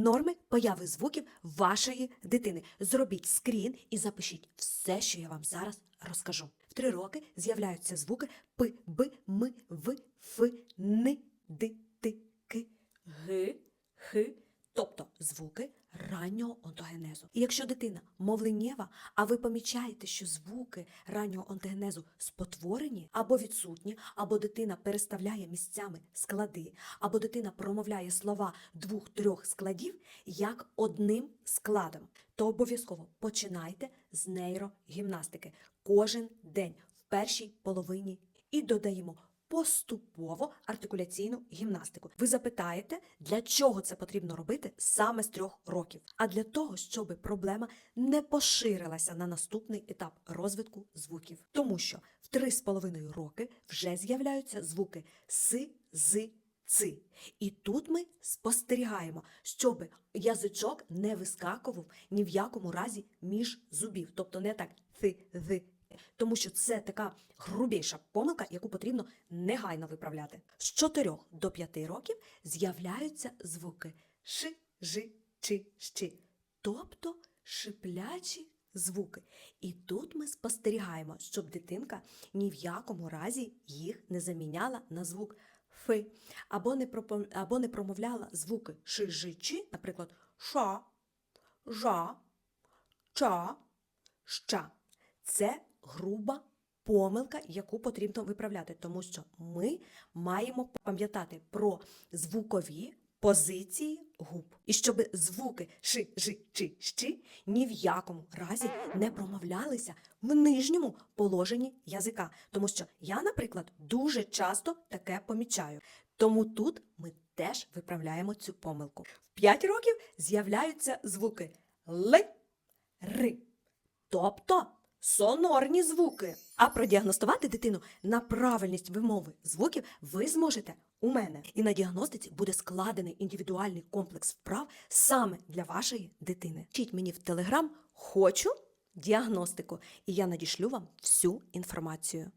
норми появи звуків вашої дитини. Зробіть скрін і запишіть все, що я вам зараз розкажу. В три роки з'являються звуки п, б, м, в, ф, н, д, т, к, г, х, тобто звуки раннього онтогенезу. І якщо дитина мовленнєва, а ви помічаєте, що звуки раннього онтогенезу спотворені або відсутні, або дитина переставляє місцями склади, або дитина промовляє слова двох-трьох складів як одним складом, то обов'язково починайте з нейрогімнастики кожен день в першій половині і додаємо поступово артикуляційну гімнастику. Ви запитаєте, для чого це потрібно робити саме з трьох років? А для того, щоб проблема не поширилася на наступний етап розвитку звуків. Тому що в три з половиною роки вже з'являються звуки с, з, ци. І тут ми спостерігаємо, щоб язичок не вискакував ні в якому разі між зубів, тобто не так ви. Тому що це така грубіша помилка, яку потрібно негайно виправляти. З 4 до 5 років з'являються звуки ши, жи, чи, щи, тобто шиплячі звуки. І тут ми спостерігаємо, щоб дитинка ні в якому разі їх не заміняла на звук фи, або не, пропо- або не промовляла звуки ши, жи, чи, наприклад, ша, жа, ча, ща. Це груба помилка, яку потрібно виправляти, тому що ми маємо пам'ятати про звукові позиції губ. І щоб звуки ши, жи, чи, щи ні в якому разі не промовлялися в нижньому положенні язика. Тому що я, наприклад, дуже часто таке помічаю. Тому тут ми теж виправляємо цю помилку. В 5 років з'являються звуки л, р, тобто сонорні звуки. А продіагностувати дитину на правильність вимови звуків ви зможете у мене. І на діагностиці буде складений індивідуальний комплекс вправ саме для вашої дитини. Вчіть мені в телеграм хочу діагностику, і я надішлю вам всю інформацію.